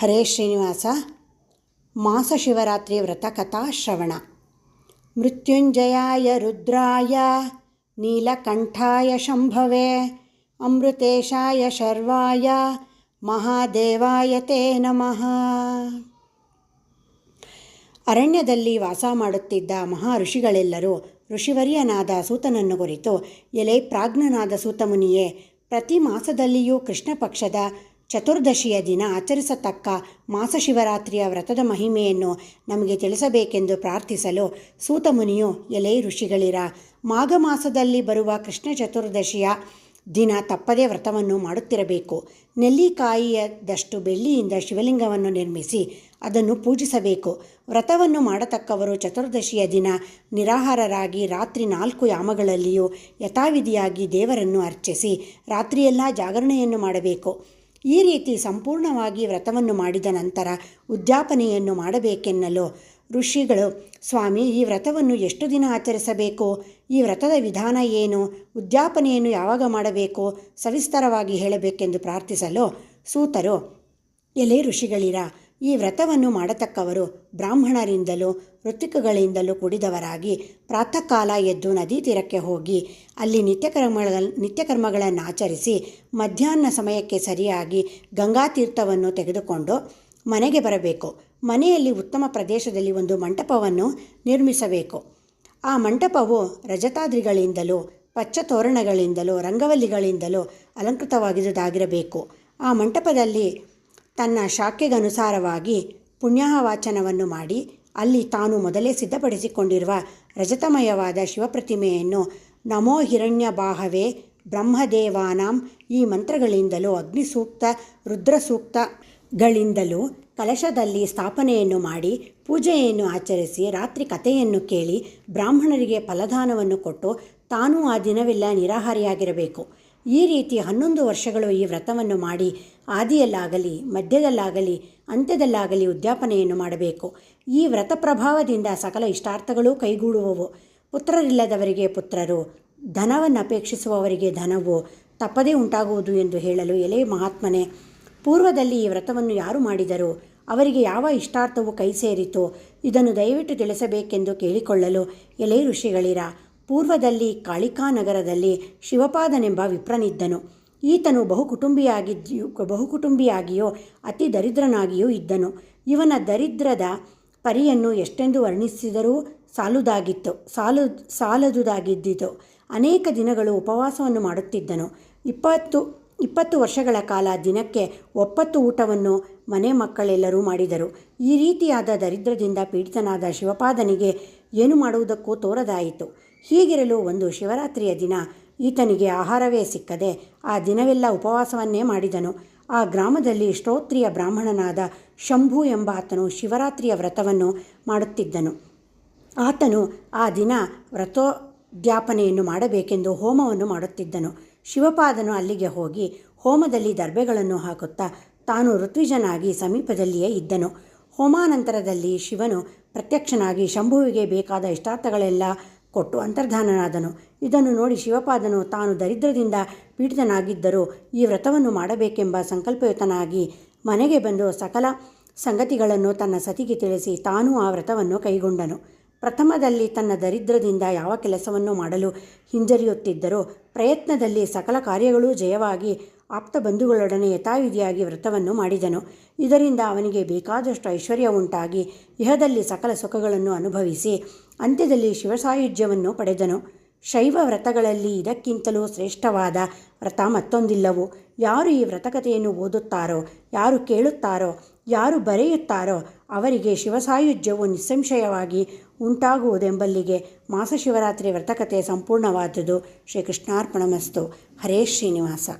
ಹರೇ ಶ್ರೀನಿವಾಸ ಮಾಸ ಶಿವರಾತ್ರಿ ವ್ರತ ಕಥಾ ಶ್ರವಣ. ಮೃತ್ಯುಂಜಯಾಯ ರುದ್ರಾಯ, ನೀಲಕಂಠಾಯ ಶಂಭವೆ, ಅಮೃತೇಶಾಯ ಶರ್ವಾಯ, ಮಹಾದೇವಾಯ ತೇ ನಮಃ. ಅರಣ್ಯದಲ್ಲಿ ವಾಸ ಮಾಡುತ್ತಿದ್ದ ಮಹಾ ಋಷಿಗಳೆಲ್ಲರೂ ಋಷಿವರ್ಯನಾದ ಸೂತನನ್ನು ಕುರಿತು ಎಲೆ ಪ್ರಾಜ್ಞನಾದ ಸೂತಮುನಿಯೇ, ಪ್ರತಿ ಮಾಸದಲ್ಲಿಯೂ ಕೃಷ್ಣ ಪಕ್ಷದ ಚತುರ್ದಶಿಯ ದಿನ ಆಚರಿಸತಕ್ಕ ಮಾಸಶಿವರಾತ್ರಿಯ ವ್ರತದ ಮಹಿಮೆಯನ್ನು ನಮಗೆ ತಿಳಿಸಬೇಕೆಂದು ಪ್ರಾರ್ಥಿಸಲು ಸೂತಮುನಿಯು ಎಲೆ ಋಷಿಗಳಿರ ಮಾಘ ಮಾಸದಲ್ಲಿ ಬರುವ ಕೃಷ್ಣ ಚತುರ್ದಶಿಯ ದಿನ ತಪ್ಪದೇ ವ್ರತವನ್ನು ಮಾಡುತ್ತಿರಬೇಕು. ನೆಲ್ಲಿಕಾಯಿಯದಷ್ಟು ಬೆಳ್ಳಿಯಿಂದ ಶಿವಲಿಂಗವನ್ನು ನಿರ್ಮಿಸಿ ಅದನ್ನು ಪೂಜಿಸಬೇಕು. ವ್ರತವನ್ನು ಮಾಡತಕ್ಕವರು ಚತುರ್ದಶಿಯ ದಿನ ನಿರಾಹಾರರಾಗಿ ರಾತ್ರಿ ನಾಲ್ಕು ಯಾಮಗಳಲ್ಲಿಯೂ ಯಥಾವಿಧಿಯಾಗಿ ದೇವರನ್ನು ಅರ್ಚಿಸಿ ರಾತ್ರಿಯೆಲ್ಲ ಜಾಗರಣೆಯನ್ನು ಮಾಡಬೇಕು. ಈ ರೀತಿ ಸಂಪೂರ್ಣವಾಗಿ ವ್ರತವನ್ನು ಮಾಡಿದ ನಂತರ ಉದ್ಯಾಪನೆಯನ್ನು ಮಾಡಬೇಕೆನ್ನಲು ಋಷಿಗಳು, ಸ್ವಾಮಿ, ಈ ವ್ರತವನ್ನು ಎಷ್ಟು ದಿನ ಆಚರಿಸಬೇಕು? ಈ ವ್ರತದ ವಿಧಾನ ಏನು? ಉದ್ಯಾಪನೆಯನ್ನು ಯಾವಾಗ ಮಾಡಬೇಕು? ಸವಿಸ್ತರವಾಗಿ ಹೇಳಬೇಕೆಂದು ಪ್ರಾರ್ಥಿಸಲು ಸೂತರು, ಎಲೆ ಋಷಿಗಳಿರ ಈ ವ್ರತವನ್ನು ಮಾಡತಕ್ಕವರು ಬ್ರಾಹ್ಮಣರಿಂದಲೂ ಋತಿಕಗಳಿಂದಲೂ ಕೂಡಿದವರಾಗಿ ಪ್ರಾತಃ ಕಾಲ ಎದ್ದು ನದಿ ತೀರಕ್ಕೆ ಹೋಗಿ ಅಲ್ಲಿ ನಿತ್ಯಕರ್ಮಗಳ ನಿತ್ಯಕರ್ಮಗಳನ್ನು ಆಚರಿಸಿ ಮಧ್ಯಾಹ್ನ ಸಮಯಕ್ಕೆ ಸರಿಯಾಗಿ ಗಂಗಾ ತೀರ್ಥವನ್ನು ತೆಗೆದುಕೊಂಡು ಮನೆಗೆ ಬರಬೇಕು. ಮನೆಯಲ್ಲಿ ಉತ್ತಮ ಪ್ರದೇಶದಲ್ಲಿ ಒಂದು ಮಂಟಪವನ್ನು ನಿರ್ಮಿಸಬೇಕು. ಆ ಮಂಟಪವು ರಜತಾದ್ರಿಗಳಿಂದಲೂ ಪಚ್ಚ ತೋರಣಗಳಿಂದಲೂ ರಂಗವಲ್ಲಿಗಳಿಂದಲೂ ಅಲಂಕೃತವಾಗಿರುವುದಾಗಿರಬೇಕು ಆ ಮಂಟಪದಲ್ಲಿ ತನ್ನ ಶಾಖೆಗನುಸಾರವಾಗಿ ಪುಣ್ಯಾಹವಾಚನವನ್ನು ಮಾಡಿ ಅಲ್ಲಿ ತಾನು ಮೊದಲೇ ಸಿದ್ಧಪಡಿಸಿಕೊಂಡಿರುವ ರಜತಮಯವಾದ ಶಿವಪ್ರತಿಮೆಯನ್ನು ನಮೋ ಹಿರಣ್ಯ ಬಾಹವೇ ಬ್ರಹ್ಮದೇವಾನಾಂ ಈ ಮಂತ್ರಗಳಿಂದಲೂ ಅಗ್ನಿಸೂಕ್ತ, ರುದ್ರಸೂಕ್ತಗಳಿಂದಲೂ ಕಲಶದಲ್ಲಿ ಸ್ಥಾಪನೆಯನ್ನು ಮಾಡಿ ಪೂಜೆಯನ್ನು ಆಚರಿಸಿ ರಾತ್ರಿ ಕಥೆಯನ್ನು ಕೇಳಿ ಬ್ರಾಹ್ಮಣರಿಗೆ ಫಲದಾನವನ್ನು ಕೊಟ್ಟು ತಾನೂ ಆ ದಿನವೆಲ್ಲ ನಿರಾಹಾರಿಯಾಗಿರಬೇಕು. ಈ ರೀತಿ ಹನ್ನೊಂದು ವರ್ಷಗಳು ಈ ವ್ರತವನ್ನು ಮಾಡಿ ಆದಿಯಲ್ಲಾಗಲಿ, ಮಧ್ಯದಲ್ಲಾಗಲಿ, ಅಂತ್ಯದಲ್ಲಾಗಲಿ ಉದ್ಯಾಪನೆಯನ್ನು ಮಾಡಬೇಕು. ಈ ವ್ರತ ಪ್ರಭಾವದಿಂದ ಸಕಲ ಇಷ್ಟಾರ್ಥಗಳು ಕೈಗೂಡುವವು. ಪುತ್ರರಿಲ್ಲದವರಿಗೆ ಪುತ್ರರು, ಧನವನ್ನು ಅಪೇಕ್ಷಿಸುವವರಿಗೆ ಧನವು ತಪ್ಪದೇ ಉಂಟಾಗುವುದು ಎಂದು ಹೇಳಲು ಎಲೆ ಮಹಾತ್ಮನೆ, ಪೂರ್ವದಲ್ಲಿ ಈ ವ್ರತವನ್ನು ಯಾರು ಮಾಡಿದರು? ಅವರಿಗೆ ಯಾವ ಇಷ್ಟಾರ್ಥವು ಕೈ ಸೇರಿತು ಇದನ್ನು ದಯವಿಟ್ಟು ತಿಳಿಸಬೇಕೆಂದು ಕೇಳಿಕೊಳ್ಳಲು ಎಲೆ ಋಷಿಗಳಿರ ಪೂರ್ವದಲ್ಲಿ ಕಾಳಿಕಾ ನಗರದಲ್ಲಿ ಶಿವಪಾದನೆಂಬ ವಿಪ್ರನಿದ್ದನು. ಈತನು ಬಹುಕುಟುಂಬಿಯಾಗಿದ್ಯೂ, ಬಹುಕುಟುಂಬಿಯಾಗಿಯೋ ಅತಿ ದರಿದ್ರನಾಗಿಯೂ ಇದ್ದನು. ಇವನ ದರಿದ್ರದ ಪರಿಯನ್ನು ಎಷ್ಟೆಂದು ವರ್ಣಿಸಿದರೂ ಸಾಲುದಾಗಿತ್ತು, ಸಾಲು, ಸಾಲದುದಾಗಿದ್ದಿತು. ಅನೇಕ ದಿನಗಳು ಉಪವಾಸವನ್ನು ಮಾಡುತ್ತಿದ್ದನು. ಇಪ್ಪತ್ತು ಇಪ್ಪತ್ತು ವರ್ಷಗಳ ಕಾಲ ದಿನಕ್ಕೆ ಒಪ್ಪತ್ತು ಊಟವನ್ನು ಮನೆ ಮಕ್ಕಳೆಲ್ಲರೂ ಮಾಡಿದರು. ಈ ರೀತಿಯಾದ ದರಿದ್ರದಿಂದ ಪೀಡಿತನಾದ ಶಿವಪಾದನಿಗೆ ಏನು ಮಾಡುವುದಕ್ಕೂ ತೋರದಾಯಿತು. ಹೀಗಿರಲು ಒಂದು ಶಿವರಾತ್ರಿಯ ದಿನ ಈತನಿಗೆ ಆಹಾರವೇ ಸಿಕ್ಕದೆ ಆ ದಿನವೆಲ್ಲ ಉಪವಾಸವನ್ನೇ ಮಾಡಿದನು. ಆ ಗ್ರಾಮದಲ್ಲಿ ಶ್ರೋತ್ರಿಯ ಬ್ರಾಹ್ಮಣನಾದ ಶಂಭು ಎಂಬ ಆತನು ಶಿವರಾತ್ರಿಯ ವ್ರತವನ್ನು ಮಾಡುತ್ತಿದ್ದನು. ಆತನು ಆ ದಿನ ವ್ರತೋದ್ಯಾಪನೆಯನ್ನು ಮಾಡಬೇಕೆಂದು ಹೋಮವನ್ನು ಮಾಡುತ್ತಿದ್ದನು. ಶಿವಪಾದನು ಅಲ್ಲಿಗೆ ಹೋಗಿ ಹೋಮದಲ್ಲಿ ದರ್ಬೆಗಳನ್ನು ಹಾಕುತ್ತಾ ತಾನು ಋತ್ವಿಜನಾಗಿ ಸಮೀಪದಲ್ಲಿಯೇ ಇದ್ದನು. ಹೋಮಾನಂತರದಲ್ಲಿ ಶಿವನು ಪ್ರತ್ಯಕ್ಷನಾಗಿ ಶಂಭುವಿಗೆ ಬೇಕಾದ ಇಷ್ಟಾರ್ಥಗಳೆಲ್ಲ ಕೊಟ್ಟು ಅಂತರ್ಧಾನನಾದನು ಇದನ್ನು ನೋಡಿ ಶಿವಪಾದನು ತಾನು ದರಿದ್ರದಿಂದ ಪೀಡಿತನಾಗಿದ್ದರೂ ಈ ವ್ರತವನ್ನು ಮಾಡಬೇಕೆಂಬ ಸಂಕಲ್ಪಯುತನಾಗಿ ಮನೆಗೆ ಬಂದು ಸಕಲ ಸಂಗತಿಗಳನ್ನು ತನ್ನ ಸತಿಗೆ ತಿಳಿಸಿ ತಾನೂ ಆ ವ್ರತವನ್ನು ಕೈಗೊಂಡನು. ಪ್ರಥಮದಲ್ಲಿ ತನ್ನ ದರಿದ್ರದಿಂದ ಯಾವ ಕೆಲಸವನ್ನು ಮಾಡಲು ಹಿಂಜರಿಯುತ್ತಿದ್ದರೂ ಪ್ರಯತ್ನದಲ್ಲಿ ಸಕಲ ಕಾರ್ಯಗಳೂ ಜಯವಾಗಿ ಆಪ್ತ ಬಂಧುಗಳೊಡನೆ ಯಥಾವಿಧಿಯಾಗಿ ವ್ರತವನ್ನು ಮಾಡಿದನು. ಇದರಿಂದ ಅವನಿಗೆ ಬೇಕಾದಷ್ಟು ಐಶ್ವರ್ಯ ಉಂಟಾಗಿ, ಇಹದಲ್ಲಿ ಸಕಲ ಸುಖಗಳನ್ನು ಅನುಭವಿಸಿ, ಅಂತ್ಯದಲ್ಲಿ ಶಿವಸಾಯುಜ್ಯವನ್ನು ಪಡೆದನು. ಶೈವ ವ್ರತಗಳಲ್ಲಿ ಇದಕ್ಕಿಂತಲೂ ಶ್ರೇಷ್ಠವಾದ ವ್ರತ ಮತ್ತೊಂದಿಲ್ಲವು. ಯಾರು ಈ ವ್ರತಕಥೆಯನ್ನು ಓದುತ್ತಾರೋ, ಯಾರು ಕೇಳುತ್ತಾರೋ, ಯಾರು ಬರೆಯುತ್ತಾರೋ ಅವರಿಗೆ ಶಿವಸಾಯುಜ್ಯವು ನಿಸ್ಸಂಶಯವಾಗಿ ಉಂಟಾಗುವುದೆಂಬಲ್ಲಿಗೆ ಮಾಸಶಿವರಾತ್ರಿ ವ್ರತಕಥೆ ಸಂಪೂರ್ಣವಾದುದು. ಶ್ರೀಕೃಷ್ಣಾರ್ಪಣಮಸ್ತು. ಹರೇ ಶ್ರೀನಿವಾಸ.